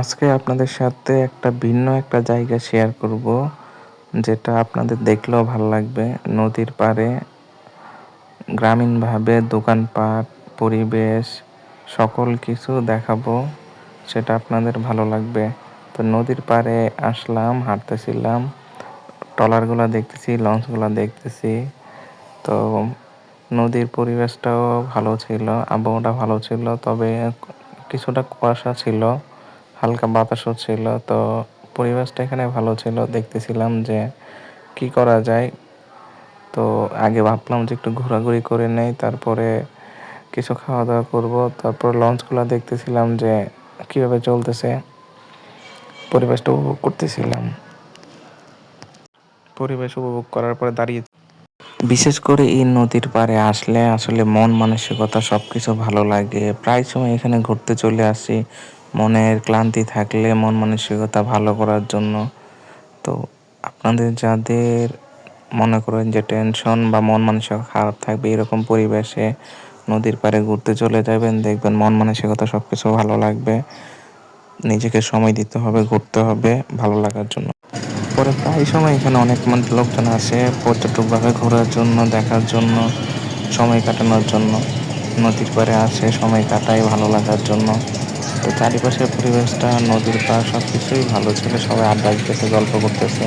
আজকে আপনাদের সাথে একটা ভিন্ন একটা জায়গা শেয়ার করব, যেটা আপনাদের দেখলেও ভালো লাগবে। নদীর পাড়ে গ্রামীণভাবে দোকানপাট, পরিবেশ, সকল কিছু দেখাবো, সেটা আপনাদের ভালো লাগবে। তো নদীর পাড়ে আসলাম, হাঁটতেছিলাম, ট্রলারগুলো দেখতেছি, লঞ্চগুলো দেখতেছি। তো নদীর পরিবেশটাও ভালো ছিল, আবহাওয়াটা ভালো ছিল, তবে কিছুটা কুয়াশা ছিল, হালকা বাতাসও ছিল, তো পরিবেশটা এখানে ভালো ছিল। দেখতেছিলাম যে কি করা যায়। তো আগে ভাবলাম যে একটু ঘোরাঘুরি করে নেই, তারপরে কিছু খাওয়া দাওয়া করব। তারপর লঞ্চগুলো দেখতেছিলাম যে কীভাবে চলতেছে। পরিবেশটা উপভোগ করতেছিলাম। পরিবেশ উপভোগ করার পরে দাঁড়িয়ে বিশেষ করে এই নদীর পাড়ে আসলে আসলে মন মানসিকতা সব কিছু ভালো লাগে। প্রায় সময় এখানে ঘুরতে চলে আসি, মনের ক্লান্তি থাকলে মন মানসিকতা ভালো করার জন্য। তো আপনাদের যাদের মনে করেন যে টেনশন বা মন মানসিকতা খারাপ থাকবে এরকম পরিবেশে নদীর পাড়ে ঘুরতে চলে যাবেন, দেখবেন মন মানসিকতা সব কিছু ভালো লাগবে। নিজেকে সময় দিতে হবে, ঘুরতে হবে ভালো লাগার জন্য। পরে প্রায় সময় এখানে অনেক লোকজন আসে, পর্যটকভাবে ঘোরার জন্য, দেখার জন্য, সময় কাটানোর জন্য। নদীর পাড়ে আসে, সময় কাটায় ভালো লাগার জন্য। তো চারিপাশের পরিবেশটা, নদীর পাড় সব কিছুই ভালো ছিল। সবাই আড্ডা দিতেছে, গল্প করতেছে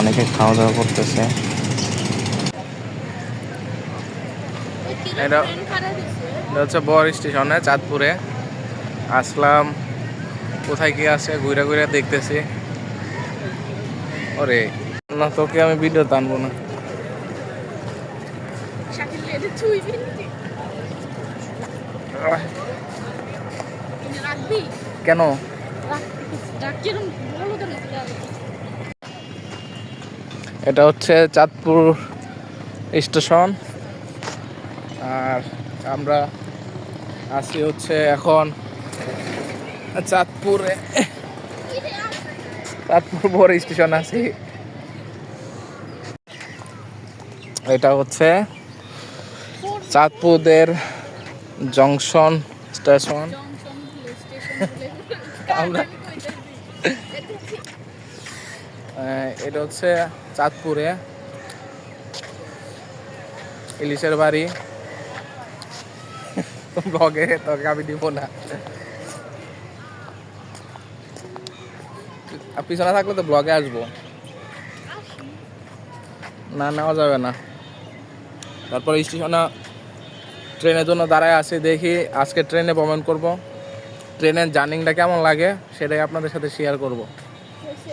অনেকে খাওয়া দাওয়া করতেছে এটা হচ্ছে বর স্টেশনে, চাঁদপুরে। আসলাম। কোথায় কি আছে, ঘুরে ঘুরে দেখতেছি। ওরে না তোকে আমি ভিডিও টানবো না। কেন? এটা হচ্ছে চাঁদপুর স্টেশন। আর আমরা আছি হচ্ছে এখন চাঁদপুরে। চাঁদপুর বড় স্টেশন আছি। এটা হচ্ছে চাঁদপুরের জংশন স্টেশন। এটা হচ্ছে চাঁদপুরে ইলিশের বাড়ি। ব্লগে তোকে আমি দিব না। পিছনে থাকলে তো ব্লগে আসব। না, নেওয়া যাবে না। তারপর স্টেশনে ট্রেনের জন্য দাঁড়ায় আছি, দেখি আজকে ট্রেনে ভ্রমণ করব। ট্রেনের জার্নিংটা কেমন লাগে সেটাই আপনাদের সাথে শেয়ার করব। হয়েছে